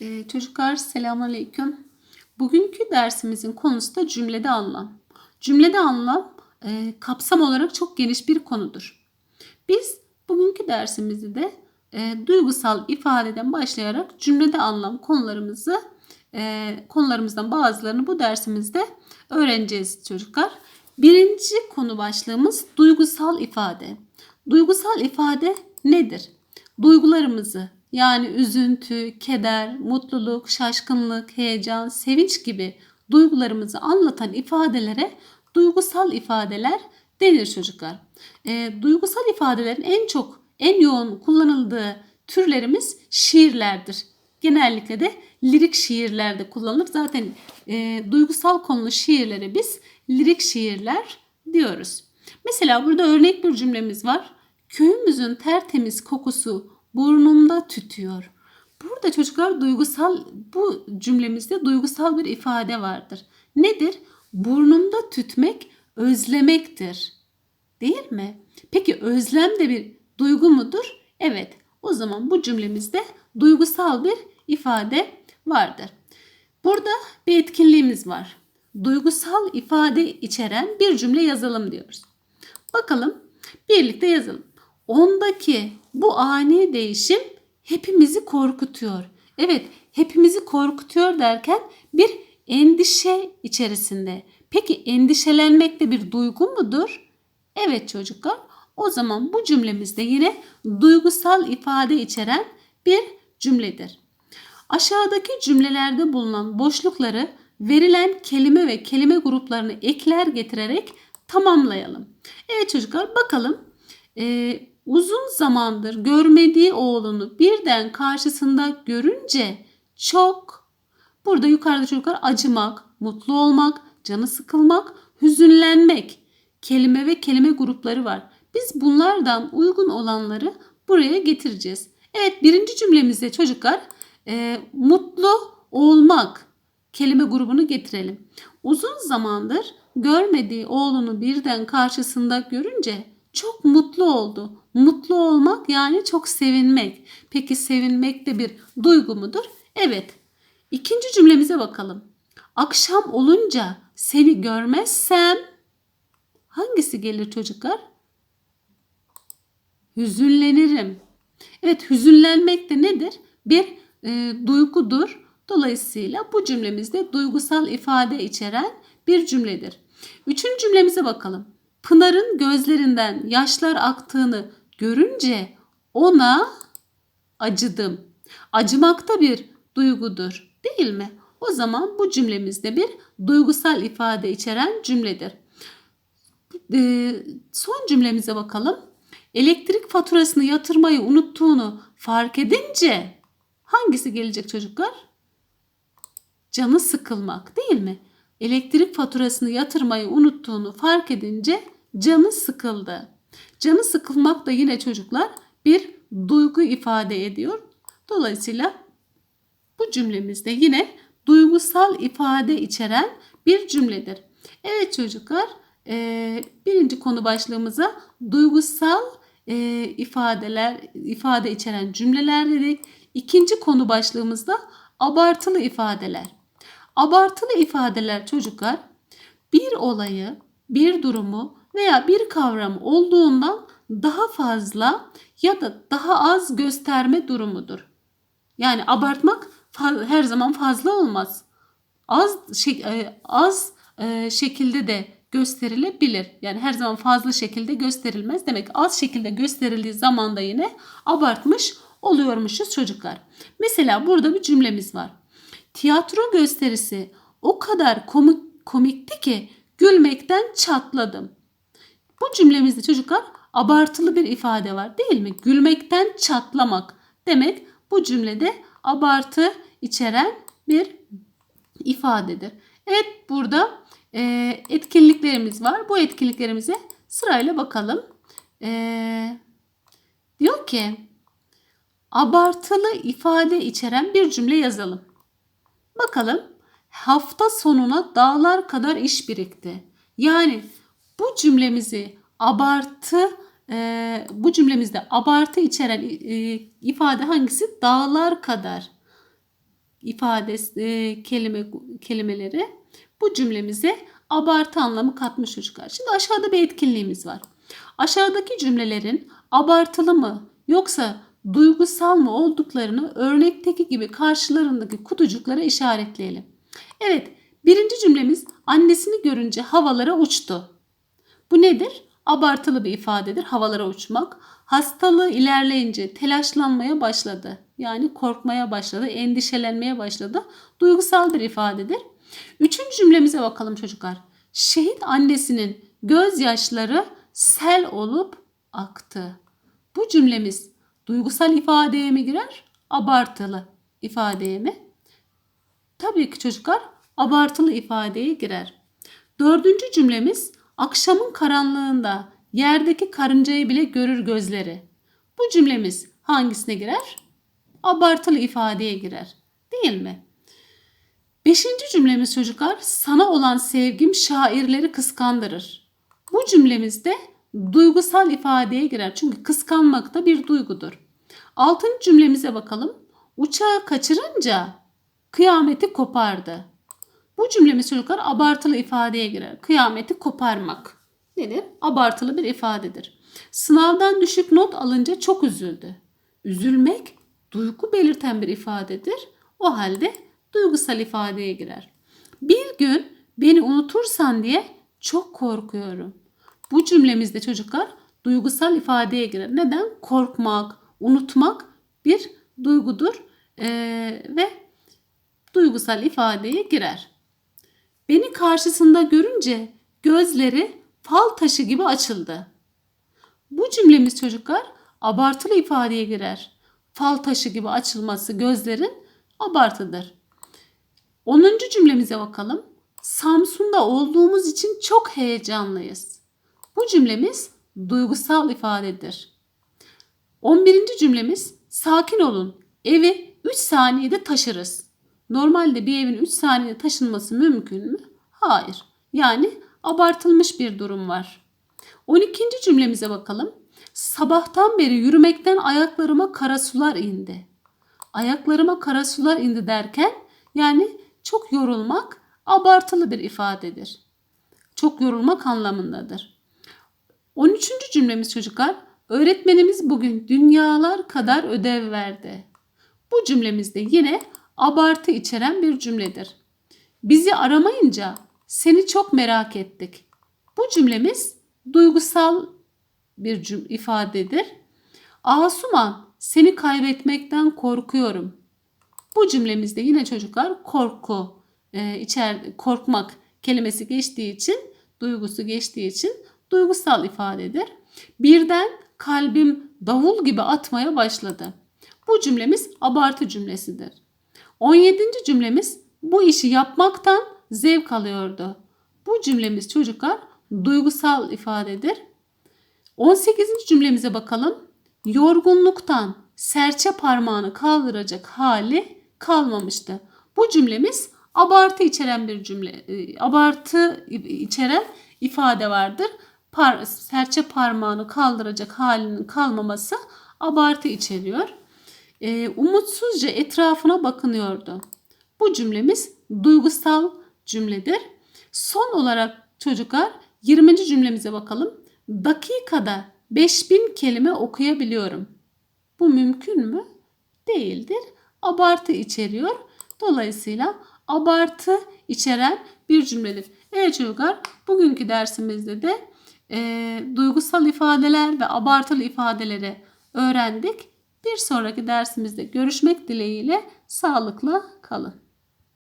Ee, çocuklar selamünaleyküm. Bugünkü dersimizin konusu da cümlede anlam. Cümlede anlam e, kapsam olarak çok geniş bir konudur. Biz bugünkü dersimizde de e, duygusal ifadeden başlayarak cümlede anlam konularımızı e, konularımızdan bazılarını bu dersimizde öğreneceğiz çocuklar. Birinci konu başlığımız duygusal ifade. Duygusal ifade nedir? Duygularımızı yani üzüntü, keder, mutluluk, şaşkınlık, heyecan, sevinç gibi duygularımızı anlatan ifadelere duygusal ifadeler denir çocuklar. E, duygusal ifadelerin en çok, en yoğun kullanıldığı türlerimiz şiirlerdir. Genellikle de lirik şiirlerde kullanılır. Zaten e, duygusal konulu şiirlere biz lirik şiirler diyoruz. Mesela burada örnek bir cümlemiz var. Köyümüzün tertemiz kokusu burnumda tütüyor. Burada çocuklar duygusal bu cümlemizde duygusal bir ifade vardır. Nedir? Burnumda tütmek özlemektir. Değil mi? Peki özlem de bir duygu mudur? Evet. O zaman bu cümlemizde duygusal bir ifade vardır. Burada bir etkinliğimiz var. Duygusal ifade içeren bir cümle yazalım diyoruz. Bakalım birlikte yazalım. Ondaki bu ani değişim hepimizi korkutuyor. Evet, hepimizi korkutuyor derken bir endişe içerisinde. Peki endişelenmek de bir duygu mudur? Evet çocuklar. O zaman bu cümlemizde yine duygusal ifade içeren bir cümledir. Aşağıdaki cümlelerde bulunan boşlukları verilen kelime ve kelime gruplarını ekler getirerek tamamlayalım. Evet çocuklar bakalım. Ee, uzun zamandır görmediği oğlunu birden karşısında görünce çok burada yukarıda çocuklar acımak, mutlu olmak, canı sıkılmak, hüzünlenmek kelime ve kelime grupları var. Biz bunlardan uygun olanları buraya getireceğiz. Evet birinci cümlemizde çocuklar e, mutlu olmak kelime grubunu getirelim. Uzun zamandır görmediği oğlunu birden karşısında görünce çok mutlu oldu. Mutlu olmak yani çok sevinmek. Peki sevinmek de bir duygu mudur? Evet. İkinci cümlemize bakalım. Akşam olunca seni görmezsem hangisi gelir çocuklar? Hüzünlenirim. Evet hüzünlenmek de nedir? Bir e, duygudur. Dolayısıyla bu cümlemizde duygusal ifade içeren bir cümledir. Üçüncü cümlemize bakalım. Pınar'ın gözlerinden yaşlar aktığını görünce ona acıdım. Acımak da bir duygudur değil mi? O zaman bu cümlemizde bir duygusal ifade içeren cümledir. Ee, son cümlemize bakalım. Elektrik faturasını yatırmayı unuttuğunu fark edince hangisi gelecek çocuklar? Canı sıkılmak değil mi? Elektrik faturasını yatırmayı unuttuğunu fark edince canı sıkıldı. Canı sıkılmak da yine çocuklar bir duygu ifade ediyor. Dolayısıyla bu cümlemizde yine duygusal ifade içeren bir cümledir. Evet çocuklar birinci konu başlığımıza duygusal ifadeler ifade içeren cümleler dedik. İkinci konu başlığımızda abartılı ifadeler. Abartılı ifadeler çocuklar bir olayı, bir durumu veya bir kavram olduğundan daha fazla ya da daha az gösterme durumudur. Yani abartmak her zaman fazla olmaz. Az şey, az şekilde de gösterilebilir. Yani her zaman fazla şekilde gösterilmez. Demek az şekilde gösterildiği zaman da yine abartmış oluyormuşuz çocuklar. Mesela burada bir cümlemiz var. Tiyatro gösterisi o kadar komik, komikti ki gülmekten çatladım. Bu cümlemizde çocuklar abartılı bir ifade var değil mi? Gülmekten çatlamak demek bu cümlede abartı içeren bir ifadedir. Evet burada e, etkinliklerimiz var. Bu etkinliklerimize sırayla bakalım. E, diyor ki abartılı ifade içeren bir cümle yazalım. Bakalım hafta sonuna dağlar kadar iş birikti. Yani bu cümlemizi abartı e, bu cümlemizde abartı içeren e, ifade hangisi? Dağlar kadar. ifadesi, e, kelime kelimeleri bu cümlemize abartı anlamı katmış çocuklar. Şimdi aşağıda bir etkinliğimiz var. Aşağıdaki cümlelerin abartılı mı yoksa duygusal mı olduklarını örnekteki gibi karşılarındaki kutucuklara işaretleyelim. Evet, birinci cümlemiz annesini görünce havalara uçtu. Bu nedir? Abartılı bir ifadedir. Havalara uçmak. Hastalığı ilerleyince telaşlanmaya başladı. Yani korkmaya başladı, endişelenmeye başladı. Duygusal bir ifadedir. Üçüncü cümlemize bakalım çocuklar. Şehit annesinin gözyaşları sel olup aktı. Bu cümlemiz duygusal ifadeye mi girer? Abartılı ifadeye mi? Tabii ki çocuklar abartılı ifadeye girer. Dördüncü cümlemiz akşamın karanlığında yerdeki karıncayı bile görür gözleri. Bu cümlemiz hangisine girer? Abartılı ifadeye girer. Değil mi? Beşinci cümlemiz çocuklar sana olan sevgim şairleri kıskandırır. Bu cümlemizde duygusal ifadeye girer. Çünkü kıskanmak da bir duygudur. Altıncı cümlemize bakalım. Uçağı kaçırınca kıyameti kopardı. Bu cümlemiz çocuklar abartılı ifadeye girer. Kıyameti koparmak nedir? Abartılı bir ifadedir. Sınavdan düşük not alınca çok üzüldü. Üzülmek duygu belirten bir ifadedir. O halde duygusal ifadeye girer. Bir gün beni unutursan diye çok korkuyorum. Bu cümlemizde çocuklar duygusal ifadeye girer. Neden? Korkmak, unutmak bir duygudur ee, ve duygusal ifadeye girer. Beni karşısında görünce gözleri fal taşı gibi açıldı. Bu cümlemiz çocuklar abartılı ifadeye girer. Fal taşı gibi açılması gözlerin abartıdır. 10. cümlemize bakalım. Samsun'da olduğumuz için çok heyecanlıyız. Bu cümlemiz duygusal ifadedir. 11. cümlemiz sakin olun. Evi 3 saniyede taşırız. Normalde bir evin 3 saniyede taşınması mümkün mü? Hayır. Yani abartılmış bir durum var. 12. cümlemize bakalım. Sabahtan beri yürümekten ayaklarıma kara sular indi. Ayaklarıma kara sular indi derken yani çok yorulmak abartılı bir ifadedir. Çok yorulmak anlamındadır. 13. cümlemiz çocuklar. Öğretmenimiz bugün dünyalar kadar ödev verdi. Bu cümlemizde yine abartı içeren bir cümledir. Bizi aramayınca seni çok merak ettik. Bu cümlemiz duygusal bir cüm ifadedir. Asuman seni kaybetmekten korkuyorum. Bu cümlemizde yine çocuklar korku e, içer korkmak kelimesi geçtiği için duygusu geçtiği için duygusal ifadedir. Birden kalbim davul gibi atmaya başladı. Bu cümlemiz abartı cümlesidir. 17. cümlemiz bu işi yapmaktan zevk alıyordu. Bu cümlemiz çocuklar duygusal ifadedir. 18. cümlemize bakalım. Yorgunluktan serçe parmağını kaldıracak hali kalmamıştı. Bu cümlemiz abartı içeren bir cümle, e, abartı içeren ifade vardır. Par, serçe parmağını kaldıracak halinin kalmaması abartı içeriyor. E, umutsuzca etrafına bakınıyordu. Bu cümlemiz duygusal cümledir. Son olarak çocuklar 20. cümlemize bakalım. Dakikada 5000 kelime okuyabiliyorum. Bu mümkün mü? Değildir. Abartı içeriyor. Dolayısıyla abartı içeren bir cümledir. Evet çocuklar bugünkü dersimizde de e, duygusal ifadeler ve abartılı ifadeleri öğrendik. Bir sonraki dersimizde görüşmek dileğiyle sağlıkla kalın.